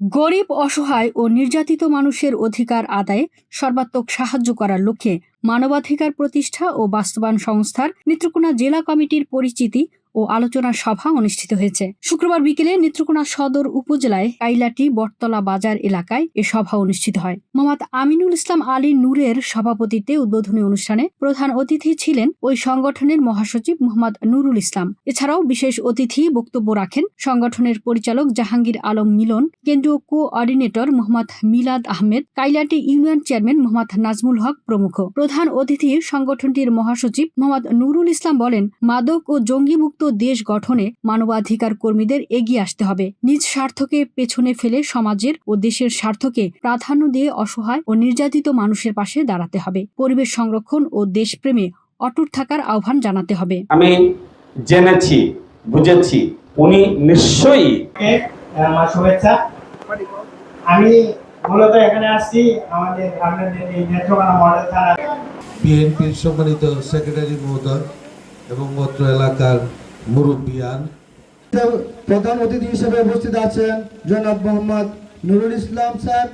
গরিব, অসহায় ও নির্যাতিত মানুষের অধিকার আদায়ে সর্বাত্মক সাহায্য করার লক্ষ্যে মানবাধিকার প্রতিষ্ঠা ও বাস্তবায়ন সংস্থার নেত্রকোনা জেলা কমিটির পরিচিতি ও আলোচনা সভা অনুষ্ঠিত হয়েছে। শুক্রবার বিকেলে নেত্রকোনা সদর উপজেলায় কাইলাটি বটতলা বাজার এলাকায় এ সভা অনুষ্ঠিত হয়। মোহাম্মদ আমিনুল ইসলাম আলী নূরের সভাপতিত্বে উদ্বোধনী অনুষ্ঠানে প্রধান অতিথি ছিলেন ওই সংগঠনের মহাসচিব মোহাম্মদ নুরুল ইসলাম। এছাড়াও বিশেষ অতিথি বক্তব্য রাখেন সংগঠনের পরিচালক জাহাঙ্গীর আলম মিলন, কেন্দ্রীয় coordinator Mohammad Milad Ahmed, Kailati union chairman Mohammad Nazmul Haque প্রমুখ। প্রধান অতিথি সংগঠনটির মহাসচিব মোহাম্মদ নুরুল ইসলাম বলেন, মাদক ও জঙ্গিমুক্ত দেশ গঠনে মানবাধিকার কর্মীদের এগিয়ে আসতে হবে। নিজ স্বার্থকে পেছনে ফেলে সমাজের ও দেশের স্বার্থকে প্রাধান্য দিয়ে অসহায় ও নির্যাতিত মানুষের পাশে দাঁড়াতে হবে। পরিবেশ সংরক্ষণ ও দেশপ্রেমে অটুট থাকার আহ্বান জানাতে হবে। আমি জেনেছি বুঝেছি উনি নিশ্চয়ই আমার শুভেচ্ছা। আমি মূলত এখানে আসছি আমাদের মডেল থানা বিএনপির সম্মানিত সেক্রেটারি মহোদয় এবং অত্র এলাকার মুরব্বিয়ান। প্রধান অতিথি হিসেবে উপস্থিত আছেন জনাব মোহাম্মদ নুরুল ইসলাম স্যার।